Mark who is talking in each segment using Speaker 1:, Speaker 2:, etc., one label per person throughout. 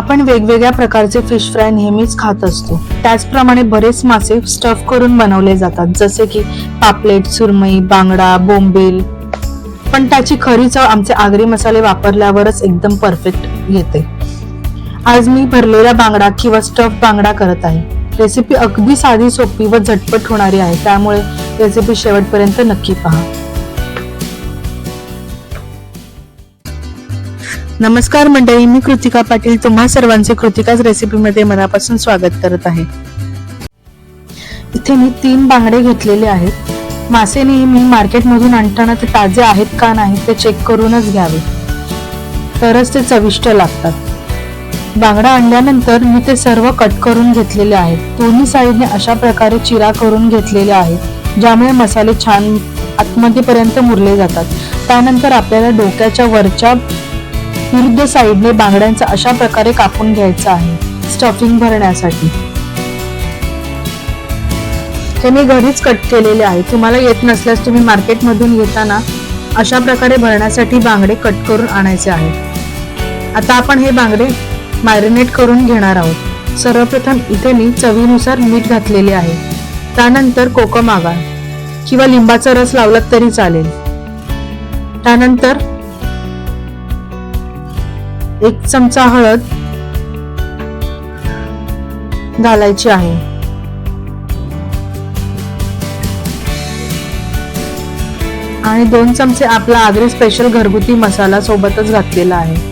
Speaker 1: आपण वेगवेगळ्या प्रकारचे फिश फ्राय नेहमीच खात असतो. त्याचप्रमाणे बरेच मासे स्टफ करून बनवले जातात जसे की पापलेट सुरमई बांगडा बोंबील. पण त्याची खरी चव आमचे आगरी मसाले वापरल्यावरच एकदम परफेक्ट येते. आज मी भरलेला बांगडा किंवा स्टफ बांगडा करत आहे. रेसिपी अगदी साधी सोपी व झटपट होणारी आहे त्यामुळे रेसिपी शेवटपर्यंत नक्की पहा. नमस्कार मंडळी मी कृतिका पाटील तुम्हा सर्वांचे कृतिकाच रेसिपीमध्ये मनापासून स्वागत करत आहे. इथे मी तीन बांगडे घेतलेले आहेत. मासे नेहमी मार्केटमधून आणताना ते ताजे आहेत का नाही ते चेक करूनच घ्यावे. तरच ते चविष्ट लागतात. बांगडा आणल्यानंतर मी ते सर्व कट करून घेतलेले आहेत. दोन्ही साईडने अशा प्रकारे चिरा करून घेतलेले आहेत ज्यामुळे मसाले छान आतमध्येपर्यंत मुरले जातात. त्यानंतर आपल्याला डोक्याच्या वरच्या विरुद्ध साईडने बांगड्यांचा अशा प्रकारे कापून घ्यायचा आहे स्टफिंग भरण्यासाठी. हे मी घरीच कट केलेले आहे. तुम्हाला येत नसल्यास तुम्ही मार्केटमधून येताना अशा प्रकारे भरण्यासाठी बांगडे कट करून आणायचे आहेत. आता आपण हे बांगडे मॅरिनेट करून घेणार आहोत. सर्वप्रथम इथे मी चवीनुसार मीठ घातलेले आहे. त्यानंतर कोकम आगाळ किंवा लिंबाचा रस लावलात तरी चालेल. त्यानंतर एक चमचा हळद घालायची आहे. आणि दोन चमचे आपला आगरी स्पेशल घरगुती मसाला सोबतच घातलेला आहे.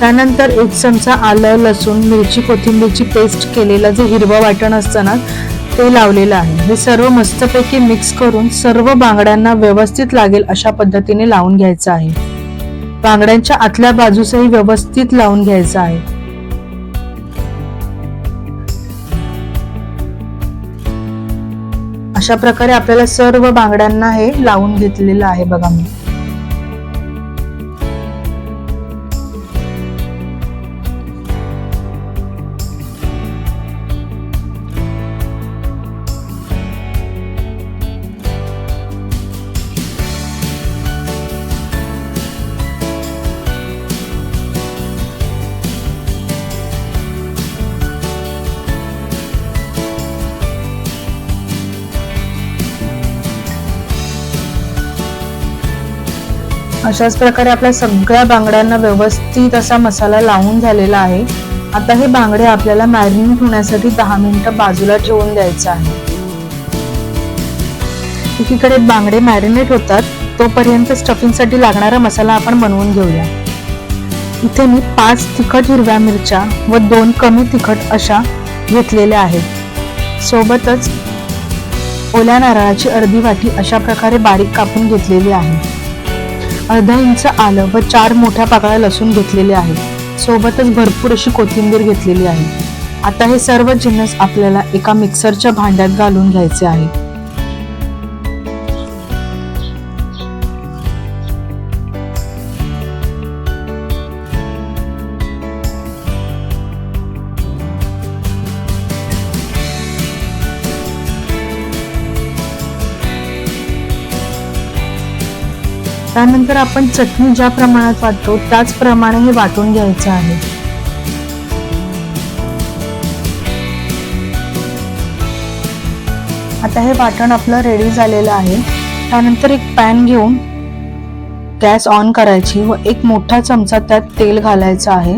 Speaker 1: त्यानंतर एक चमचा आलं लसूण मिरची कोथिंबीरची पेस्ट केलेलं जे हिरवं वाटण असतं ना ते लावलेलं आहे. हे सर्व मस्तपैकी मिक्स करून सर्व बांगड्यांना व्यवस्थित लागेल अशा पद्धतीने लावून घ्यायचं आहे. बांगड्यांच्या आतल्या बाजूसही व्यवस्थित लावून घ्यायचं आहे. अशा प्रकारे आपल्याला सर्व बांगड्यांना हे लावून घेतलेलं आहे बघा मी. अशाच प्रकारे आपल्या सगळ्या बांगड्यांना व्यवस्थित असा मसाला लावून झालेला आहे. आता हे बांगडे आपल्याला मॅरिनेट होण्यासाठी दहा मिनिटं बाजूला ठेवून द्यायचं आहे. एकीकडे बांगडे मॅरिनेट होतात तोपर्यंत स्टफिंगसाठी लागणारा मसाला आपण बनवून घेऊया. इथे मी पाच तिखट हिरव्या मिरच्या व दोन कमी तिखट अशा घेतलेल्या आहेत. सोबतच ओल्या नारळाची अर्धी वाटी अशा प्रकारे बारीक कापून घेतलेली आहे. अर्धा इंच आलं व चार मोठ्या पाकळ्या लसूण घेतलेले आहेत सोबतच भरपूर अशी कोथिंबीर घेतलेली आहे. आता हे सर्व जिन्नस आपल्याला एका मिक्सरच्या भांड्यात घालून घ्यायचे आहे. त्यानंतर आपण चटणी ज्या प्रमाणात वाटतो त्याचप्रमाणे हे वाटून घ्यायचं आहे. आता हे वाटण आपलं रेडी झालेलं आहे. त्यानंतर एक पॅन घेऊन गॅस ऑन करायची व एक मोठा चमचा त्यात तेल घालायचं आहे.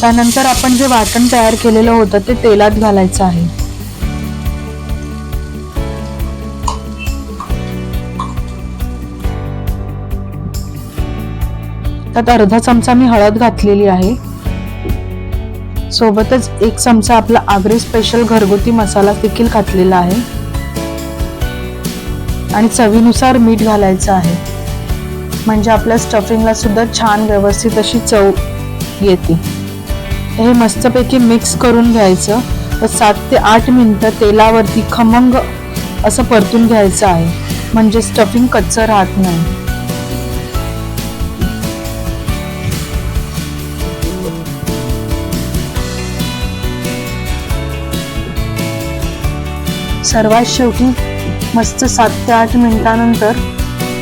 Speaker 1: त्यानंतर आपण जे वाटण तयार केलेलं होतं ते तेलात घालायचं आहे. त्यात अर्धा चमचा मी हळद घातलेली आहे. सोबतच एक चमचा आपला आगरी स्पेशल घरगुती मसाला देखील घातलेला आहे. आणि चवीनुसार मीठ घालायचं आहे. म्हणजे आपल्या स्टफिंगला सुद्धा छान व्यवस्थित अशी चव येते. हे मस्तपैकी मिक्स करून घ्यायचं. व सात ते आठ मिनटं तेलावरती खमंग असं परतून घ्यायचं आहे. म्हणजे स्टफिंग कच्चं राहत नाही. सर्वात शेवटी मस्त सात ते आठ मिनटानंतर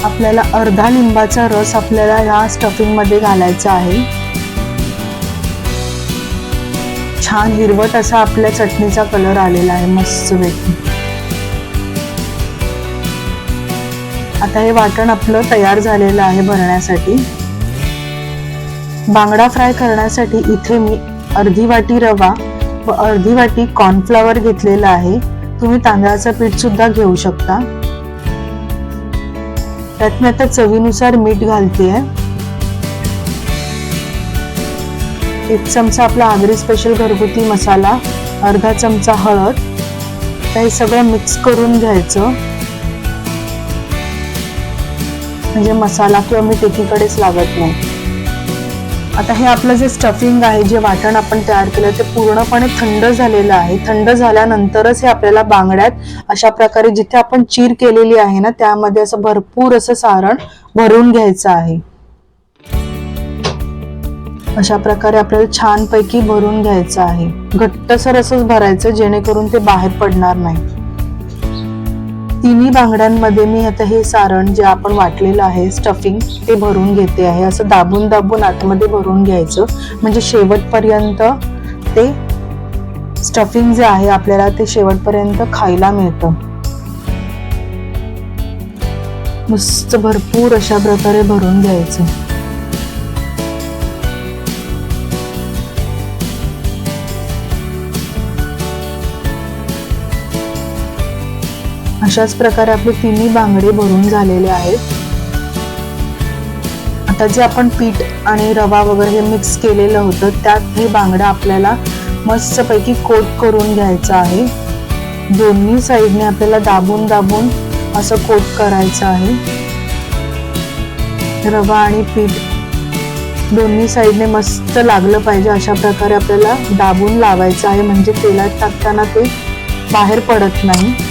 Speaker 1: आपल्याला अर्धा लिंबाचा रस आपल्याला ह्या स्टफिंगमध्ये घालायचा आहे. छान हिरवट असा आपल्या चटणीचा कलर आलेला आहे मस्त वेगळी आता हे वाटण आपलं तयार झालेलं आहे भरण्यासाठी. बांगडा फ्राय करण्यासाठी इथे मी अर्धी वाटी रवा व अर्धी वाटी कॉर्नफ्लॉवर घेतलेला आहे. तुम्ही तांदळाचं पीठ सुद्धा घेऊ शकता. त्यात मी आता चवीनुसार मीठ घालते एक चमचा आपला आगरी स्पेशल घरगुती मसाला अर्धा चमचा हळद. तर हे सगळं मिक्स करून घ्यायचं. म्हणजे मसाला किंवा मीठ एकीकडेच लागत नाही. आता हे आपलं जे स्टफिंग आहे जे वाटण आपण तयार केलं ते पूर्णपणे थंड झालेलं आहे. थंड झाल्यानंतरच हे आपल्याला बांगड्यात अशा प्रकारे जिथे आपण चीर केलेली आहे ना त्यामध्ये असं भरपूर असं सारण भरून घ्यायचं आहे. अशा प्रकारे आपल्याला छानपैकी भरून घ्यायचं आहे. घट्टसर असंच भरायचं जेणेकरून ते बाहेर पडणार नाही. तिन्ही बांगड्यांमध्ये मी आता हे सारण जे आपण वाटलेलं आहे स्टफिंग ते भरून घेते आहे. असं दाबून दाबून आतमध्ये भरून घ्यायचं. म्हणजे शेवटपर्यंत ते स्टफिंग जे आहे आपल्याला ते शेवटपर्यंत खायला मिळतं. मस्त भरपूर अशा प्रकारे भरून घ्यायचं. अशाच प्रकारे आपले तिन्ही बांगडे भरून झालेले आहेत. आता जे आपण पीठ आणि रवा वगैरे हे मिक्स केलेलं होतं त्यात हे बांगडा आपल्याला मस्तपैकी कोट करून घ्यायचं आहे. दोन्ही साईडने आपल्याला दाबून दाबून असं कोट करायचं आहे. रवा आणि पीठ दोन्ही साईडने मस्त लागलं पाहिजे अशा प्रकारे आपल्याला दाबून लावायचं आहे. म्हणजे तेलात टाकताना ते बाहेर पडत नाही.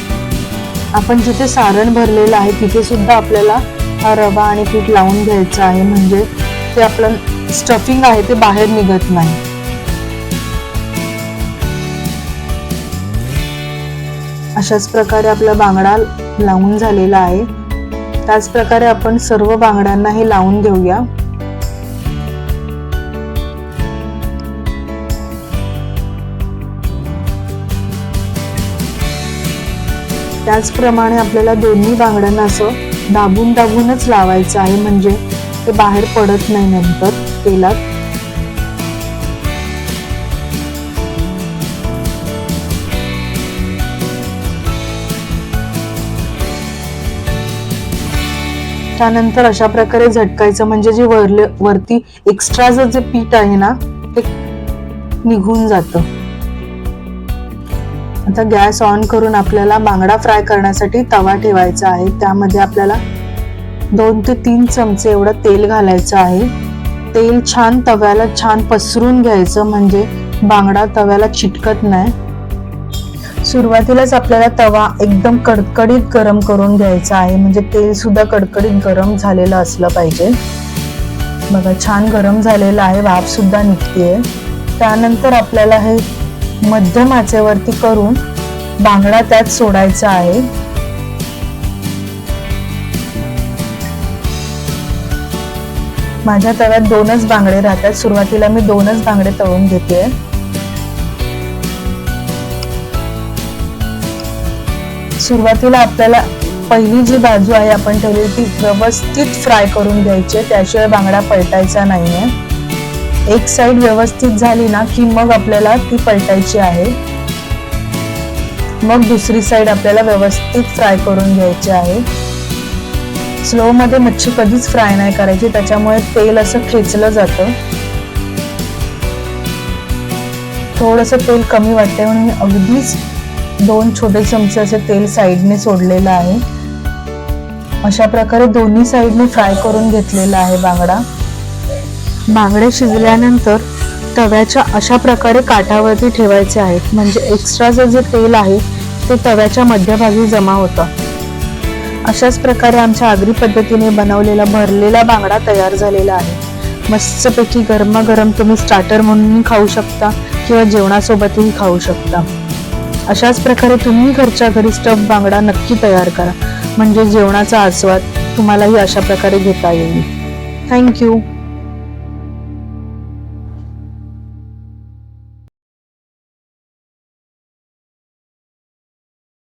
Speaker 1: आपण जिथे सारण भरलेलं आहे तिथे सुद्धा आपल्याला हा रवा आणि पीठ लावून घ्यायचं आहे. म्हणजे ते आपलं स्टफिंग आहे ते बाहेर निघत नाही. अशाच प्रकारे आपला बांगडा लावून झालेला आहे. त्याच प्रकारे आपण सर्व बांगड्यांना हे लावून घेऊया. त्याचप्रमाणे आपल्याला दोन्ही बांगड्यांना असं दाबून दाबूनच लावायचं आहे म्हणजे ते बाहेर पडत नाही नंतर तेलात. त्यानंतर अशा प्रकारे झटकायचं म्हणजे जे वरले वरती एक्स्ट्राचं जे पीठ आहे ना ते निघून जातं. आता गॅस ऑन करून आपल्याला बांगडा फ्राय करण्यासाठी तवा ठेवायचा आहे. त्यामध्ये आपल्याला दोन ते तीन चमचे एवढं तेल घालायचं आहे. तेल छान तव्याला छान पसरून घ्यायचं म्हणजे बांगडा तव्याला चिटकत नाही. सुरुवातीलाच आपल्याला तवा एकदम कडकडीत गरम करून घ्यायचा आहे म्हणजे तेल सुद्धा कडकडीत गरम झालेलं असलं पाहिजे. बघा छान गरम झालेलं आहे वाफ सुद्धा निघतीये. त्यानंतर आपल्याला हे मध्यम आचेवरती करून बांगडा त्यात सोडायचा आहे. माझ्या तव्यात दोनच बांगडे राहतात. सुरुवातीला मी दोनच बांगडे तळून घेते सुरुवातीला आपल्याला पहिली जी बाजू आहे आपण ठेवली ती व्यवस्थित फ्राय करून घ्यायची त्याशिवाय बांगडा पलटायचा नाहीये. एक साइड व्यवस्थित झाली ना की मग आपल्याला ती पलटायची आहे. मग दुसरी साइड आपल्याला व्यवस्थित फ्राय करून घ्यायची आहे. स्लो मध्ये मच्छी कधीच फ्राय नाही करायची त्याच्यामुळे तेल असं खेचलं जातं. थोडस तेल कमी वाटते म्हणून मी अगदीच दोन छोटे चमचे असे तेल साईडने सोडलेलं आहे. अशा प्रकारे दोन्ही साईडने फ्राय करून घेतलेला आहे बांगडा. बांगडे शिजल्यानंतर तव्याच्या अशा प्रकारे काठावरती ठेवायचे आहेत. म्हणजे एक्स्ट्राचं जे तेल आहे ते तव्याच्या मध्यभागी जमा होतं. अशाच प्रकारे आमच्या आगरी पद्धतीने बनवलेला भरलेला बांगडा तयार झालेला आहे. मस्तपैकी गरमागरम तुम्ही स्टार्टर म्हणून खाऊ शकता किंवा जेवणासोबतही खाऊ शकता. अशाच प्रकारे तुम्ही घरच्या घरी स्टफ बांगडा नक्की तयार करा. म्हणजे जेवणाचा आस्वाद तुम्हालाही अशा प्रकारे घेता येईल. थँक्यू